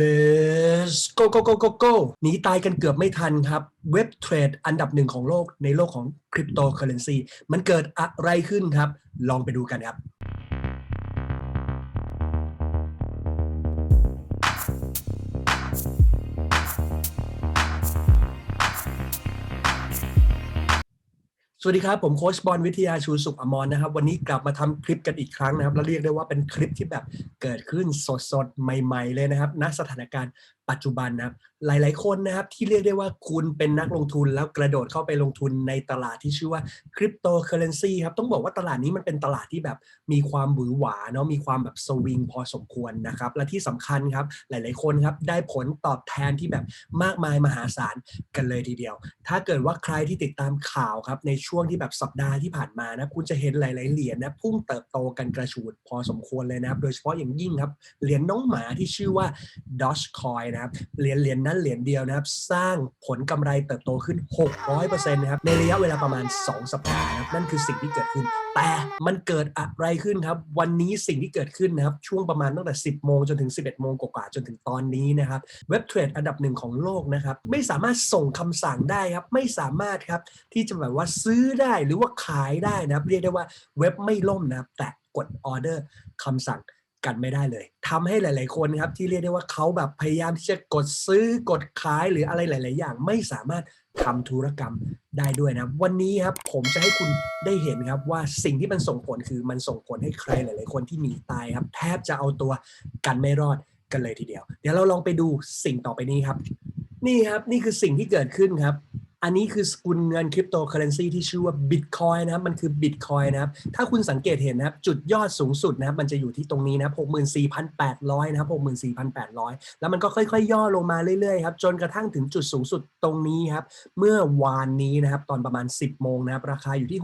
Let's go go go go go หนีตายกันเกือบไม่ทันครับ เว็บเทรดอันดับหนึ่งของโลกในโลกของคริปโตเคอเรนซีมันเกิดอะไรขึ้นครับ ลองไปดูกันครับ วัสดีครับ ผมโค้ชบอลวิทยาชูสุขอมรนะครับ วันนี้กลับมาทำคลิปกันอีกครั้งนะครับ แล้วเรียกได้ว่าเป็นคลิปที่แบบเกิดขึ้นสดๆ ใหม่ ๆ เลยนะครับณสถานการณ์ปัจจุบันนะครับ หลาย ๆ คนนะครับที่เรียกได้ว่าคุณเป็นนักลงทุนแล้วกระโดดเข้าไปลงทุนในตลาดที่ชื่อว่าคริปโตเคอเรนซีครับ ต้องบอกว่าตลาดนี้มันเป็นตลาดที่แบบมีความหวือหวาเนาะมีความแบบสวิงพอสมควรนะครับ และที่สำคัญครับหลาย ๆ คนครับได้ผลตอบแทนที่แบบมากมายมหาศาลกันเลยทีเดียว ถ้าเกิดว่าใครที่ติดตามข่าวครับในช่วงที่แบบสัปดาห์ที่ผ่านมานะคุณจะเห็นหลาย ๆ เหรียญนะพุ่งเติบโตกันกระชูดพอสมควรเลยนะครับ โดยเฉพาะอย่างยิ่งครับเหรียญน้องหมาที่ชื่อว่า Dogecoin นะครับเหรียญเหรียญนั้นเหรียญเดียวนะครับสร้างผลกำไรเติบโตขึ้น 600%นะครับในระยะเวลาประมาณ 2 สัปดาห์นะครับนั่นคือสิ่งที่เกิดขึ้น แต่มันเกิดอะไรขึ้นครับวันนี้สิ่งที่เกิดขึ้นนะครับช่วงประมาณตั้งแต่ 10 โมงจนถึง 11 โมงกว่าๆจนถึงตอนนี้นะครับเว็บเทรดอันดับหนึ่งของโลกนะครับไม่สามารถส่งคำสั่งได้ครับไม่สามารถครับที่จะแบบว่าซื้อได้หรือว่าขายได้นะครับเรียกได้ว่าเว็บไม่ล่มนะครับแต่กดออเดอร์คำสั่ง กันไม่ได้เลยทำให้หลาย ๆ คนครับที่เรียกได้ว่าเขาแบบพยายามที่จะกดซื้อกดขายหรืออะไรหลาย ๆ อย่างไม่สามารถทำธุรกรรมได้ด้วยนะวันนี้ครับผมจะให้คุณได้เห็นครับว่าสิ่งที่มันส่งผลคือมันส่งผลให้ใครหลาย ๆ คนที่หนีตายครับ แทบจะเอาตัวกันไม่รอดกันเลยทีเดียว เดี๋ยวเราลองไปดูสิ่งต่อไปนี้ครับ นี่ครับนี่คือสิ่งที่เกิดขึ้นครับ อันนี้คือสกุลเงินคริปโตเคอเรนซีที่ชื่อว่า Bitcoin นะครับ มันคือ Bitcoin นะครับ ถ้าคุณสังเกตเห็นนะครับ จุดยอดสูงสุดนะครับ มันจะอยู่ที่ตรงนี้นะครับ64,800 นะครับ 64,800 แล้วมันก็ค่อยๆ ย่อลงมาเรื่อยๆ ครับ จนกระทั่งถึงจุดสูงสุดตรงนี้ครับ เมื่อวานนี้นะครับ ตอนประมาณ 10 โมงนะครับ ราคาอยู่ที่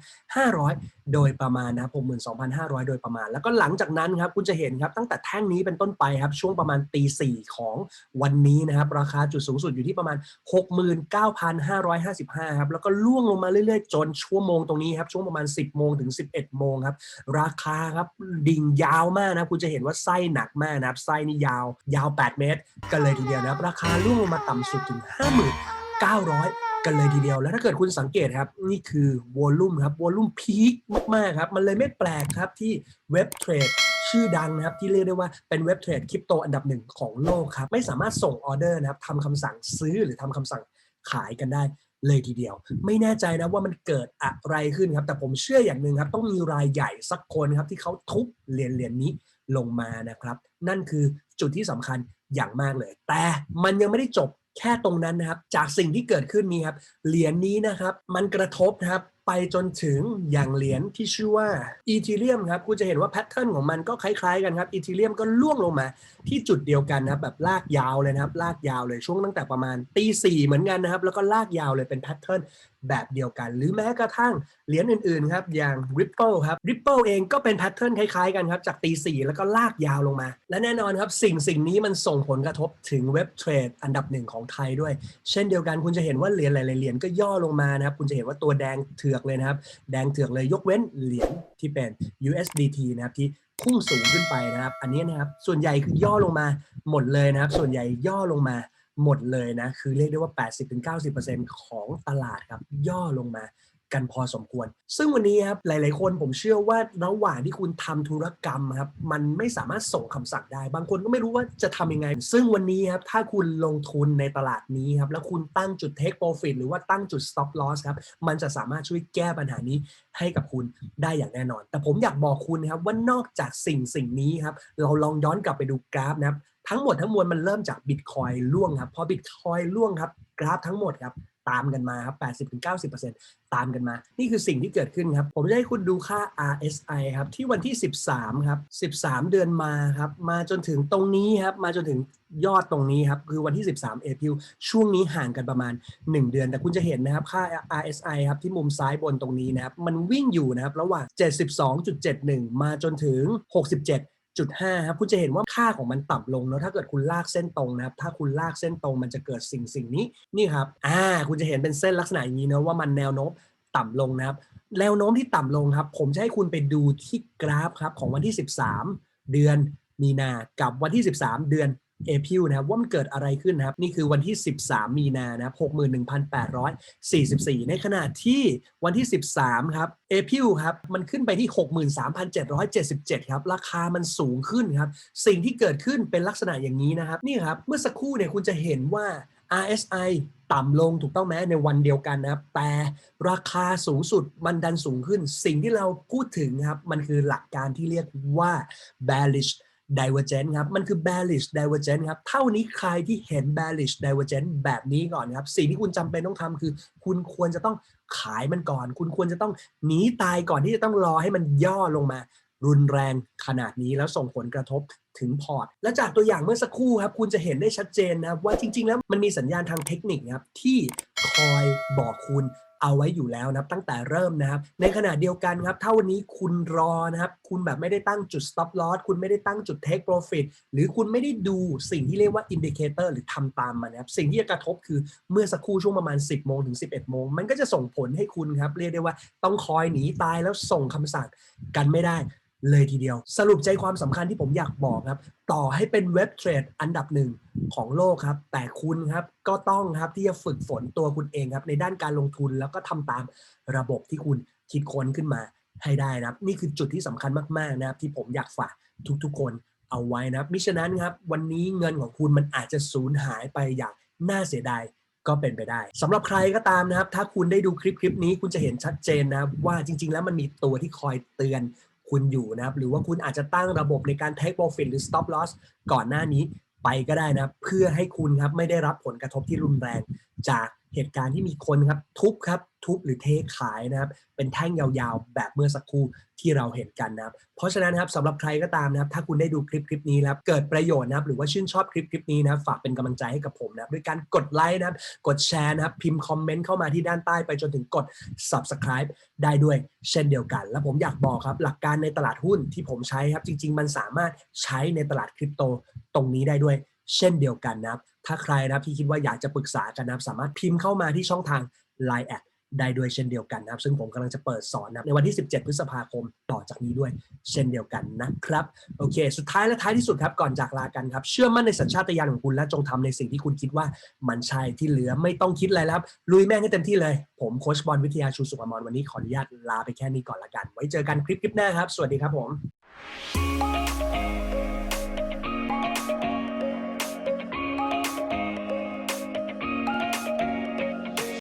62,500 โดยประมาณนะครับ62,500 โดยประมาณ แล้วก็หลังจากนั้นครับ คุณจะเห็นครับ ตั้งแต่แท่งนี้เป็นต้นไปครับ ช่วงประมาณตีสี่ของวันนี้นะครับ ราคาจุดสูงสุดอยู่ที่ประมาณ9,555 ครับ แล้วก็ล่วงลงมาเรื่อยๆ จนชั่วโมงตรงนี้ครับ ช่วงประมาณ 10 โมงถึง 11 โมงครับ ราคาครับ ดิ่งยาวมากนะ คุณจะเห็นว่าไส้หนักมากนะครับ ไส้นี่ยาว ยาว 8 เมตร กันเลยทีเดียวนะครับ ราคาล่วงลงมาต่ำสุดถึง 59,000กันเลยทีเดียวแล้วถ้าเกิดคุณสังเกตครับ นี่คือวอลลุ่มครับวอลลุ่มพีคมากๆครับ มันเลยไม่แปลกครับที่เว็บเทรดชื่อดังนะครับ ที่เรียกได้ว่าเป็นเว็บเทรดคริปโตอันดับหนึ่งของโลกครับ ไม่สามารถส่งออเดอร์นะครับทำคำสั่งซื้อหรือทำคำสั่ง ขายกันได้เลยทีเดียว ไม่แน่ใจนะว่ามันเกิดอะไรขึ้นครับ แต่ผมเชื่ออย่างหนึ่งครับ ต้องมีรายใหญ่สักคนครับที่เขาทุบเหรียญเหรียญนี้ลงมานะครับ นั่นคือจุดที่สำคัญอย่างมากเลย แต่มันยังไม่ได้จบแค่ตรงนั้นนะครับ จากสิ่งที่เกิดขึ้นนี้ครับ เหรียญนี้นะครับ มันกระทบนะครับ ไปจนถึงอย่างเหรียญที่ชื่อว่าอีทีเรียมครับคุณจะเห็นว่าแพทเทิร์นของมันก็คล้ายๆกันครับอีทีเรียมก็ล่วงลงมา ที่จุดเดียวกันนะครับแบบลากยาวเลยนะครับ ลากยาวเลยช่วงตั้งแต่ประมาณตีสี่เหมือนกันนะครับ แล้วก็ลากยาวเลยเป็นแพทเทิร์น แบบเดียวกัน หรือแม้กระทั่งเหรียญอื่นๆครับอย่าง Ripple ครับ Ripple เองก็เป็นแพทเทิร์นคล้ายๆกันครับจากตีสี่แล้วก็ลากยาวลงมา และแน่นอนครับสิ่งสิ่งนี้มันส่งผลกระทบถึงเว็บเทรดอันดับหนึ่งของไทยด้วย เช่นเดียวกันคุณจะเห็นว่าเหรียญหลายๆเหรียญก็ย่อลงมานะครับคุณจะเห็นว่าตัวแดงเถือกเลยนะครับแดงเถือกเลยยกเว้นเหรียญที่เป็น USDT นะครับที่พุ่งสูงขึ้นไปนะครับ อันนี้นะครับส่วนใหญ่คือย่อลงมาหมดเลยนะครับ ส่วนใหญ่ย่อลงมา หมดเลยนะ คือเรียกได้ว่า 80-90%ของตลาดครับ ย่อลงมากันพอสมควร ซึ่งวันนี้ครับหลาย ๆ คนผมเชื่อว่าระหว่างที่คุณทำธุรกรรมครับมันไม่สามารถส่งคำสั่งได้ บางคนก็ไม่รู้ว่าจะทำยังไง ซึ่งวันนี้ครับถ้าคุณลงทุนในตลาดนี้ครับแล้วคุณตั้งจุด take profit หรือว่าตั้งจุด stop loss ครับมันจะสามารถช่วยแก้ปัญหานี้ให้กับคุณได้อย่างแน่นอน แต่ผมอยากบอกคุณนะครับว่านอกจากสิ่งสิ่งนี้ครับเราลองย้อนกลับไปดูกราฟนะครับ ทั้งหมดทั้งมวลมันเริ่มจากบิตคอยล่วงครับพอบิตคอยล่วงครับกราฟทั้งหมดครับตามกันมาครับ 80-90%ตามกันมา นี่คือสิ่งที่เกิดขึ้นครับ ผมจะให้คุณดูค่า RSI ครับ ที่วันที่ 13 ครับ 13 เดือนมาครับ มาจนถึงตรงนี้ครับ มาจนถึงยอดตรงนี้ครับ คือวันที่ 13 เอพิลช่วงนี้ห่างกันประมาณ 1 เดือน แต่คุณจะเห็นนะครับ ค่า RSI ครับ ที่มุมซ้ายบนตรงนี้นะครับ มันวิ่งอยู่นะครับ ระหว่าง 72.71 มาจนถึง 67 จุดห้าครับคุณจะเห็นว่าค่าของมันต่ำลงแล้วถ้าเกิดคุณลากเส้นตรงนะครับ ถ้าคุณลากเส้นตรงมันจะเกิดสิ่งสิ่งนี้นี่ครับอ่าคุณจะเห็นเป็นเส้นลักษณะอย่างนี้นะว่ามันแนวโน้มต่ำลงนะครับ แนวโน้มที่ต่ำลงครับ ผมจะให้คุณไปดูที่กราฟครับของวันที่ 13 เดือนมีนากับวันที่ 13 เดือน เอพิวนะครับว่ามันเกิดอะไรขึ้นนะครับ นี่คือวันที่ 13 มีนานะครับ61,844 ในขณะที่วันที่ 13 ครับเอพิวครับมันขึ้นไปที่ 63,777 ครับ ราคามันสูงขึ้นครับ สิ่งที่เกิดขึ้นเป็นลักษณะอย่างนี้นะครับ นี่ครับ เมื่อสักครู่เนี่ยคุณจะเห็นว่า RSI ต่ำลงถูกต้องไหมในวันเดียวกันนะครับ แต่ราคาสูงสุดมันดันสูงขึ้น สิ่งที่เราพูดถึงครับ มันคือหลักการที่เรียกว่า bearish divergence ครับ มันคือ bearish divergence ครับ เท่านี้ใครที่เห็น bearish divergence แบบนี้ก่อนครับ สิ่งที่คุณจำเป็นต้องทำคือ คุณควรจะต้องขายมันก่อน คุณควรจะต้องหนีตายก่อนที่จะต้องรอให้มันย่อลงมารุนแรงขนาดนี้แล้วส่งผลกระทบถึงพอร์ต และจากตัวอย่างเมื่อสักครู่ครับ คุณจะเห็นได้ชัดเจนนะครับว่าจริง ๆ แล้วมันมีสัญญาณทางเทคนิคครับที่คอยบอกคุณ เอาไว้อยู่แล้วนะครับตั้งแต่เริ่มนะครับ ในขณะเดียวกันครับถ้าวันนี้คุณรอนะครับ คุณแบบไม่ได้ตั้งจุด stop loss คุณไม่ได้ตั้งจุด take profit หรือคุณไม่ได้ดูสิ่งที่เรียกว่า indicator หรือทำตามมันนะครับ สิ่งที่จะกระทบคือเมื่อสักครู่ช่วงประมาณ 10โมงถึง 11โมงมันก็จะส่งผลให้คุณครับ เรียกได้ว่าต้องคอยหนีตายแล้วส่งคำสั่งกันไม่ได้ เลยทีเดียว สรุปใจความสำคัญที่ผมอยากบอกครับ ต่อให้เป็นเว็บเทรดอันดับหนึ่งของโลกครับ แต่คุณครับก็ต้องครับที่จะฝึกฝนตัวคุณเองครับ ในด้านการลงทุนแล้วก็ทำตามระบบที่คุณคิดค้นขึ้นมาให้ได้นะครับ นี่คือจุดที่สำคัญมากๆนะครับ ที่ผมอยากฝากทุกๆ คนเอาไว้นะครับมิฉะนั้นครับวันนี้เงินของคุณมันอาจจะสูญหายไปอย่างน่าเสียดายก็เป็นไปได้สำหรับใครก็ตามนะครับ ถ้าคุณได้ดูคลิปคลิปนี้คุณจะเห็นชัดเจนนะครับว่าจริง ๆ แล้วมันมีตัวที่คอยเตือน คุณอยู่นะครับ หรือว่าคุณอาจจะตั้งระบบในการ take profit หรือ stop loss ก่อนหน้านี้ไปก็ได้นะเพื่อให้คุณครับไม่ได้รับผลกระทบที่รุนแรงจาก เหตุการณ์ที่มีคนครับทุบครับทุบหรือเทขายนะครับเป็นแท่งยาวๆ แบบเมื่อสักครู่ที่เราเห็นกันนะครับเพราะฉะนั้นครับสำหรับใครก็ตามนะครับถ้าคุณได้ดูคลิปคลิปนี้นะครับเกิดประโยชน์นะครับหรือว่าชื่นชอบคลิปคลิปนี้นะครับฝากเป็นกำลังใจให้กับผมนะครับด้วยการกดไลค์นะครับกดแชร์นะครับพิมพ์คอมเมนต์เข้ามาที่ด้านใต้ไปจนถึงกด subscribe ได้ด้วยเช่นเดียวกัน แล้วผมอยากบอกครับหลักการในตลาดหุ้นที่ผมใช้ครับจริง ๆ มันสามารถใช้ในตลาดคริปโตตรงนี้ได้ด้วย เช่นเดียวกันนะครับ ถ้าใครนะครับที่คิดว่าอยากจะปรึกษากันนะครับสามารถพิมพ์เข้ามาที่ช่องทาง Line แอดได้ด้วยเช่นเดียวกันนะครับ ซึ่งผมกำลังจะเปิดสอนนะครับในวันที่ 17 พฤษภาคมต่อจากนี้ด้วยเช่นเดียวกันนะครับ โอเค สุดท้ายและท้ายที่สุดครับก่อนจากลากันครับ เชื่อมั่นในสัญชาตญาณของคุณและจงทำในสิ่งที่คุณคิดว่ามันใช่ที่เหลือไม่ต้องคิดอะไรแล้วครับลุยแม่งให้เต็มที่เลย ผมโค้ชบอลวิทยาชูสุขอมรวันนี้ขออนุญาตลาไปแค่นี้ก่อนละกัน ไว้เจอกันคลิปคลิปหน้าครับ สวัสดีครับผม